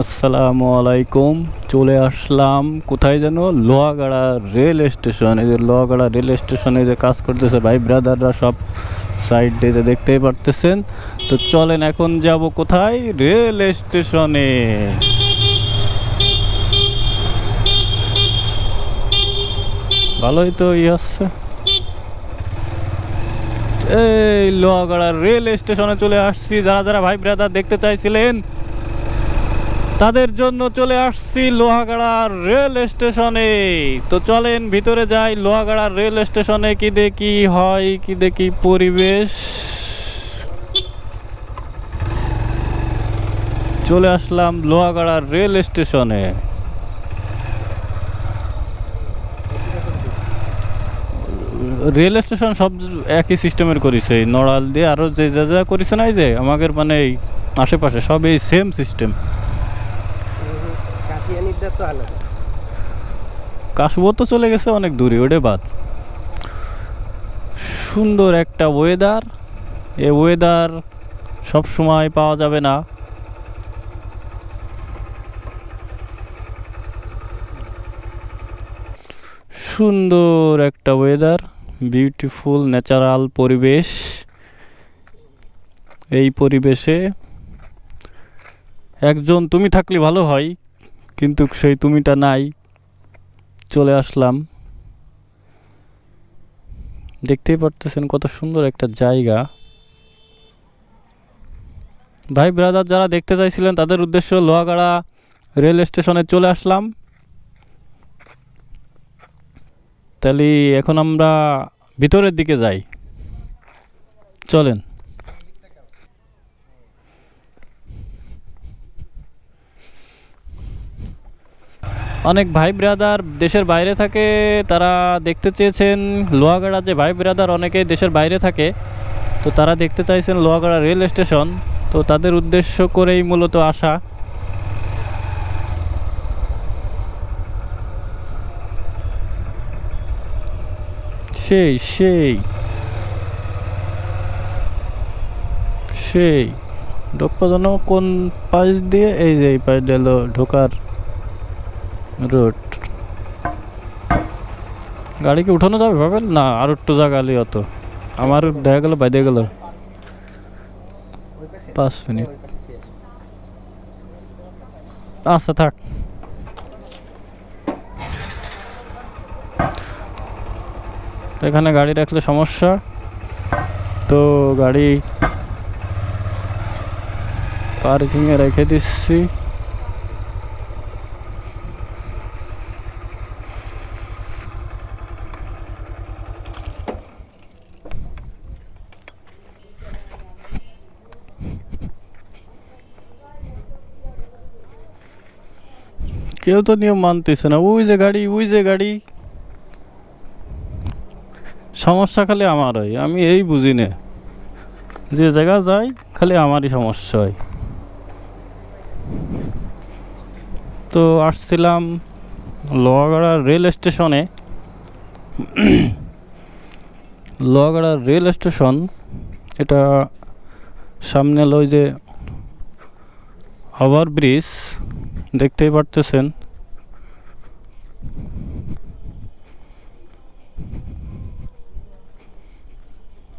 আসসালামু আলাইকুম, চলে আসলাম কোথায় যেন? Lohagara rail station. এই যে লোহাগাড়া রেল স্টেশনে যে কাজ করতেছে ভাই, ব্রাদাররা সব সাইড যে দেখতেই পারতেছেন। তো চলেন এখন যাব কোথায়? রেল স্টেশনে। ভালোই তো ই হচ্ছে। এই লোহাগাড়া রেল স্টেশনে চলে আসছি। যারা যারা ভাই, ব্রাদার দেখতে চাইছিলেন তাদের জন্য চলে আসছি লোহাগাড়া রেল স্টেশনে। তো চলেন, ভিতরে যাই লোহাগাড়া রেল স্টেশনে, কি দেখি হয়, কি দেখি পরিবেশ। চলে আসলাম লোহাগাড়া রেল স্টেশনে। রেল স্টেশন সব একই সিস্টেমের করেছে নড়াল দিয়ে আরও যে যা যা করেছে না যে, আমাদের মানে আশেপাশে সব এই সেম সিস্টেম কাশবো তো চলে গেছে অনেক দূরে, ওটা বাদ। সুন্দর একটা ওয়েদার এ ওয়েদার সব সময় পাওয়া যাবে না। সুন্দর একটা ওয়েদার বিউটিফুল ন্যাচারাল পরিবেশ। এই পরিবেশে একজন তুমি থাকলে ভালো হয়। কিন্তু সেই তুমিটা নাই। চলে আসলাম। দেখতেই পারতেছেন কত সুন্দর একটা জায়গা। ভাই ব্রাদার যারা দেখতে চাইছিলেন, তাদের উদ্দেশ্য লোহাগাড়া রেল স্টেশনে চলে আসলাম। তাহলে এখন আমরা ভিতরের দিকে যাই। চলেন। অনেক ভাই ব্রাদার দেশের বাইরে থাকে, তারা দেখতে চেয়েছেন লোহাগাড়া যে ভাই ব্রাদার অনেকেই দেশের বাইরে থাকে, তো তারা দেখতে চাইছেন লোহাগাড়া রেল স্টেশন, তো তাদের উদ্দেশ্য করেই মূলত আসা। সেই সেই। সেই। ঢোকা যেন কোন পাশ দিয়ে, এই যে এই পাশ দিয়ে ঢোকার রোড। গাড়ি কি উঠানো যাবে ভাবেন না, আর একটু জায়গা আলি অত আমার দেখা গেল বাইদে গেল। পাঁচ মিনিট। আচ্ছা থাক। এখানে গাড়ি রাখলে সমস্যা। তো গাড়ি পার্কিংয়ে রেখে দিচ্ছি। কেউ তো নিয়ম মানতেছে না। ওই যে গাড়ি, ওই যে গাড়ি। সমস্যা খালি আমার হয় আমি এই বুঝি না। যে জায়গা যাই খালি আমারই সমস্যা হয়। তো আসছিলাম লোহাগাড়া রেল স্টেশনে। লোহাগাড়া রেল স্টেশন, এটা সামনে হলো ওই যে ওভার ব্রিজ দেখতেই পারতেছেন।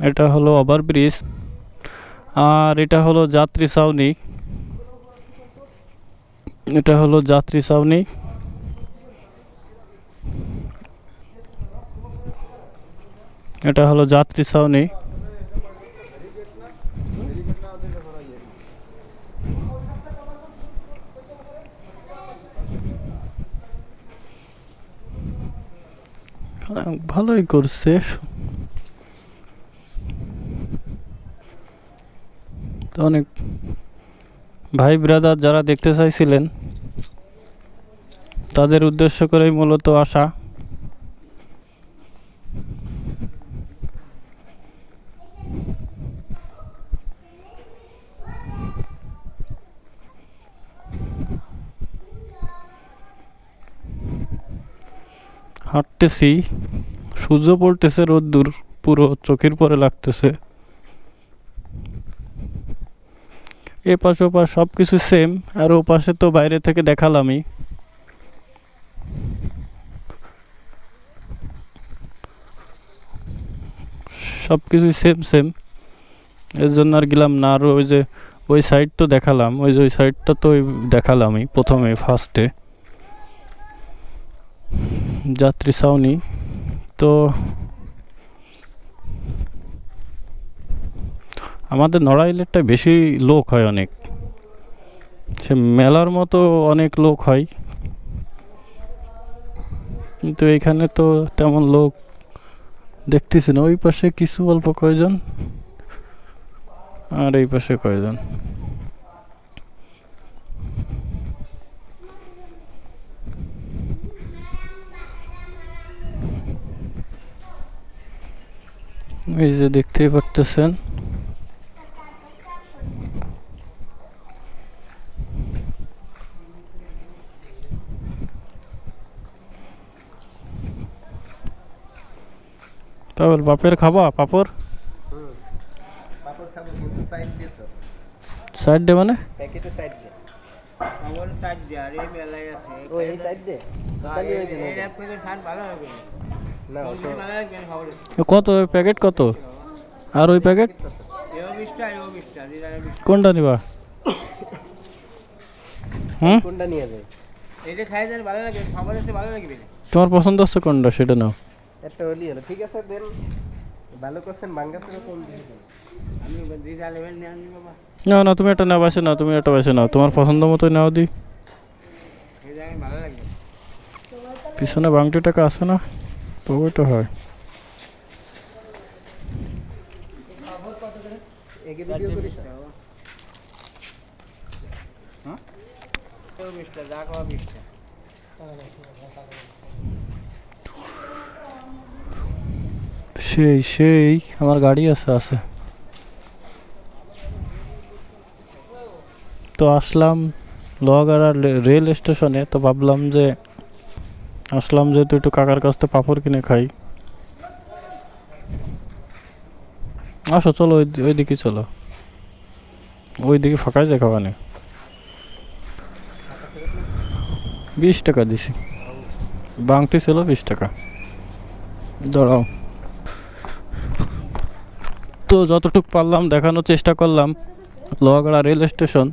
এটা হলো ওভার ব্রিজ আর এটা হলো যাত্রী ছাউনি। এটা হলো যাত্রী ছাউনি। এটা হলো যাত্রী ছাউনি। ভালোই করছে। তো অনেক ভাই ব্রাদার যারা দেখতে চাইছিলেন তাদের উদ্দেশ্য করেই মূলত আসা হাঁটতেছি, সূর্য পড়তেছে, রোদ্দুর পুরো চোখের পরে লাগতেছে। এ পাশ ও পাশ সব কিছু সেম আর ও পাশে তো বাইরে থেকে দেখালামই। সব কিছুই সেম সেম এর জন্য আর গেলাম না, আর ওই যে, ওই সাইড তো দেখালাম, ওই যে, ওই সাইডটা তো দেখালামই প্রথমে ফার্স্টে যাত্রী ছাউনি তো আমাদের নড়াইলেরটা বেশি লোক হয় অনেক। সে মেলার মতো অনেক লোক হয়। কিন্তু এখানে তো তেমন লোক দেখতেছি না। ওই পাশে কিছু অল্প কয়জন? আর এই পাশে কয়জন? এই যে দেখতেই পারতেছেন তারপর বাপের খাবা পাপড় পাপড় খাব কিন্তু সাইড দিয়ে তো সাইড দে মানে প্যাকেটে সাইড দিয়ে আমার সাইড দিয়ে আর এই মেলায় আছে ও এই সাইড দিয়ে তাহলে ওই দিন এর এক প্যাকেট সার ভালো লাগবে না কত? ওই প্যাকেট কত? আর ওই প্যাকেট? কোনটা নিবা? হুম? কোনটা নিয়ে যাবে? এই খাই যান ভালো লাগবে খবর আছে ভালো লাগবে তোমার পছন্দ হচ্ছে কোনটা? সেটা নাও। একটা হলি হলো। ঠিক আছে দেন। ভালো করছেন বাঙ্গাসের কোন দিয়ে আমি দিদা লেভেল নিয়ে আনি বাবা। না না তুমি এটা না বাসে নাও তুমি এটা বাসে নাও। তোমার পছন্দ মতোই নাও দি। পিছনে বাংটি টাকা আছে না? হয়। একে ভিডিও করিস? না? এও বিশটা যা খাওয়া বিশটা সেই সেই আমার গাড়ি আছে আছে। তো আসলাম লোহাগাড়া রেল স্টেশনে তো ভাবলাম যে আসলাম যেহেতু একটু কাকার কাছ থেকে পাঁপড় কিনে খাই। আসো, চলো, ওই ওই দিকে চলো। ওই দিকে ফাঁকাই যায় খাবানে। বিশ টাকা দিছি। বাংটি ছিল বিশ টাকা। দাঁড়াও। তো যতটুকু পারলাম, দেখানোর চেষ্টা করলাম। Lohagara rail station.